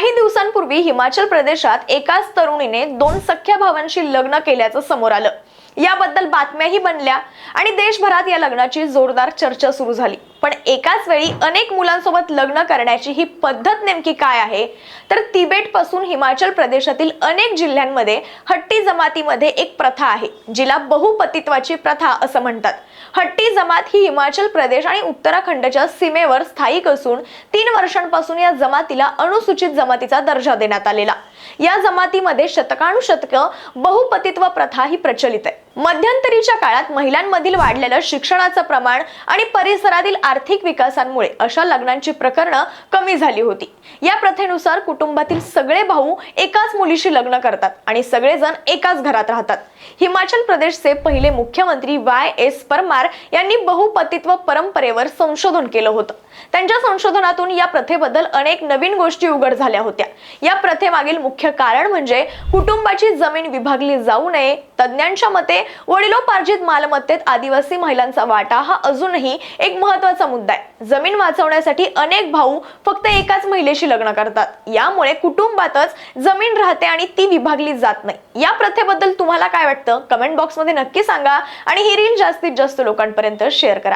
काही दिवसांपूर्वी हिमाचल प्रदेशात एकाच तरुणीने दोन सख्या भावांशी लग्न केल्याचं समोर आलं. याबद्दल बातम्याही बनल्या आणि देशभरात या लग्नाची जोरदार चर्चा सुरू झाली. पण एकाच वेळी अनेक मुलांसोबत लग्न करण्याची ही पद्धत नेमकी काय आहे? तर तिबेटपासून हिमाचल प्रदेशातील अनेक जिल्ह्यांमध्ये हट्टी जमातीमध्ये एक प्रथा आहे जिला बहुपतित्वाची प्रथा असं म्हणतात. हट्टी जमात ही हिमाचल प्रदेश आणि उत्तराखंडच्या सीमेवर स्थायिक असून तीन वर्षांपासून या जमातीला अनुसूचित जमातीचा दर्जा देण्यात आलेला. या जमातीमध्ये शतकानुशतक बहुपतित्व प्रथा ही प्रचलित आहे. मध्यंतरीच्या काळात महिलांमधील वाढलेलं शिक्षणाचं प्रमाण आणि परिसरातील आर्थिक विकासांमुळे अशा लग्नांची प्रकरणं कमी झाली होती. या प्रथेनुसार कुटुंबातील सगळे भाऊ एकाच मुलीशी लग्न करतात आणि सगळेजण एकाच घरात राहतात. हिमाचल प्रदेशचे पहिले मुख्यमंत्री वाय एस परमार यांनी बहुपतित्व परंपरेवर संशोधन केलं होतं. त्यांच्या संशोधनातून या प्रथेबद्दल अनेक नवीन गोष्टी उघड झाल्या होत्या. या प्रथेमागील मुख्य कारण म्हणजे कुटुंबाची जमीन विभागली जाऊ नये. तज्ज्ञांच्या मते वडिलोपार्जित मालमत्तेत आदिवासी महिलांचा वाटा हा अजूनही एक महत्त्वाचा मुद्दा आहे. जमीन वाचवण्यासाठी अनेक भाऊ फक्त एकाच महिलेशी लग्न करतात. यामुळे कुटुंबातच जमीन राहते आणि ती विभागली जात नाही. या प्रथेबद्दल तुम्हाला काय वाटतं? कमेंट बॉक्समध्ये नक्की सांगा आणि ही रील जास्तीत जास्त लोकांपर्यंत शेअर करा.